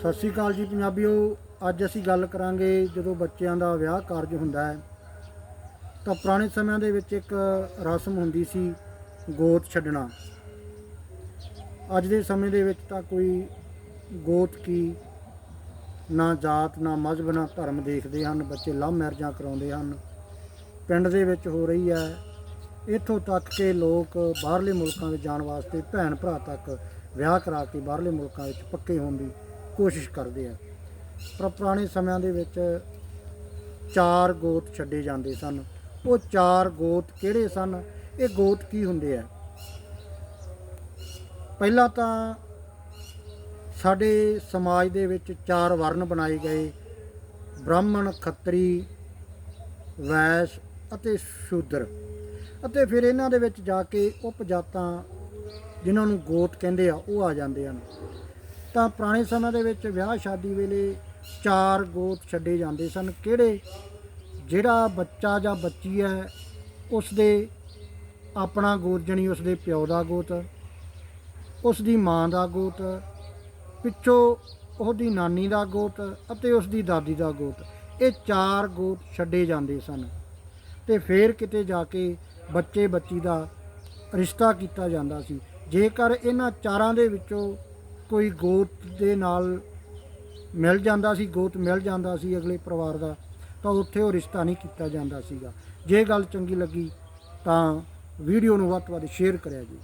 ਸਤਿ ਸ਼੍ਰੀ ਅਕਾਲ ਜੀ ਪੰਜਾਬੀਓ, ਅੱਜ ਅਸੀਂ ਗੱਲ ਕਰਾਂਗੇ ਜਦੋਂ ਬੱਚਿਆਂ ਦਾ ਵਿਆਹ ਕਾਰਜ ਹੁੰਦਾ ਹੈ। ਤਾਂ ਪੁਰਾਣੇ ਸਮਿਆਂ ਦੇ ਵਿੱਚ ਇੱਕ ਰਸਮ ਹੁੰਦੀ ਸੀ, ਗੋਤ ਛੱਡਣਾ। ਅੱਜ ਦੇ ਸਮੇਂ ਦੇ ਵਿੱਚ ਤਾਂ ਕੋਈ ਗੋਤ ਕੀ, ਨਾ ਜਾਤ, ਨਾ ਮਜ਼ਹਬ ਨਾ ਧਰਮ ਦੇਖਦੇ ਹਨ, ਬੱਚੇ ਲਵ ਮੈਰਿਜਾਂ ਕਰਾਉਂਦੇ ਹਨ। ਪਿੰਡ ਦੇ ਵਿੱਚ ਹੋ ਰਹੀ ਹੈ, ਇੱਥੋਂ ਤੱਕ ਕਿ ਲੋਕ ਬਾਹਰਲੇ ਮੁਲਕਾਂ ਵਿੱਚ ਜਾਣ ਵਾਸਤੇ ਭੈਣ ਭਰਾ ਤੱਕ ਵਿਆਹ ਕਰਾ ਕੇ ਬਾਹਰਲੇ ਮੁਲਕਾਂ ਵਿੱਚ ਪੱਕੇ ਹੋਣ ਦੀ ਕੋਸ਼ਿਸ਼ ਕਰਦੇ ਆ। ਪਰ ਪੁਰਾਣੇ ਸਮਿਆਂ ਦੇ ਵਿੱਚ ਚਾਰ ਗੋਤ ਛੱਡੇ ਜਾਂਦੇ ਸਨ। ਉਹ ਚਾਰ ਗੋਤ ਕਿਹੜੇ ਸਨ? ਇਹ ਗੋਤ ਕੀ ਹੁੰਦੇ ਆ? ਪਹਿਲਾਂ ਤਾਂ ਸਾਡੇ ਸਮਾਜ ਦੇ ਵਿੱਚ ਚਾਰ ਵਰਨ ਬਣਾਏ ਗਏ। ਬ੍ਰਾਹਮਣ, ਖੱਤਰੀ, ਵੈਸ਼ ਅਤੇ ਸ਼ੂਦਰ। ਅਤੇ ਫਿਰ ਇਹਨਾਂ ਦੇ ਵਿੱਚ ਜਾ ਕੇ ਉਪਜਾਤਾਂ ਜਿਨ੍ਹਾਂ ਨੂੰ ਗੋਤ ਕਹਿੰਦੇ ਆ, ਉਹ ਆ ਜਾਂਦੇ ਹਨ। ਤਾਂ ਪੁਰਾਣੇ ਸਮੇਂ ਦੇ ਵਿੱਚ ਵਿਆਹ ਸ਼ਾਦੀ ਵੇਲੇ ਚਾਰ ਗੋਤ ਛੱਡੇ ਜਾਂਦੇ ਸਨ। ਕਿਹੜੇ? ਜਿਹੜਾ ਬੱਚਾ ਜਾਂ ਬੱਚੀ ਹੈ ਉਸ ਦੇ ਆਪਣਾ ਗੋਤ ਜਣੀ ਉਸ ਦੇ ਪਿਓ ਦਾ ਗੋਤ ਉਸ ਦੀ ਮਾਂ ਦਾ ਗੋਤ, ਪਿੱਛੋਂ ਉਹਦੀ ਨਾਨੀ ਦਾ ਗੋਤ ਅਤੇ ਉਸ ਦੀ ਦਾਦੀ ਦਾ ਗੋਤ। ਇਹ ਚਾਰ ਗੋਤ ਛੱਡੇ ਜਾਂਦੇ ਸਨ ਤੇ ਫਿਰ ਕਿਤੇ ਜਾ ਕੇ ਬੱਚੇ ਬੱਚੀ ਦਾ ਰਿਸ਼ਤਾ ਕੀਤਾ ਜਾਂਦਾ ਸੀ। ਜੇਕਰ ਇਹਨਾਂ ਚਾਰਾਂ ਦੇ ਵਿੱਚੋਂ ਕੋਈ ਗੋਤ ਦੇ ਨਾਲ ਮਿਲ ਜਾਂਦਾ ਸੀ, ਗੋਤ ਮਿਲ ਜਾਂਦਾ ਸੀ ਅਗਲੇ ਪਰਿਵਾਰ ਦਾ, ਤਾਂ ਉੱਥੇ ਉਹ ਰਿਸ਼ਤਾ ਨਹੀਂ ਕੀਤਾ ਜਾਂਦਾ ਸੀਗਾ। ਜੇ ਗੱਲ ਚੰਗੀ ਲੱਗੀ ਤਾਂ ਵੀਡੀਓ ਨੂੰ ਵੱਧ ਤੋਂ ਵੱਧ ਸ਼ੇਅਰ ਕਰਿਆ ਜੀ।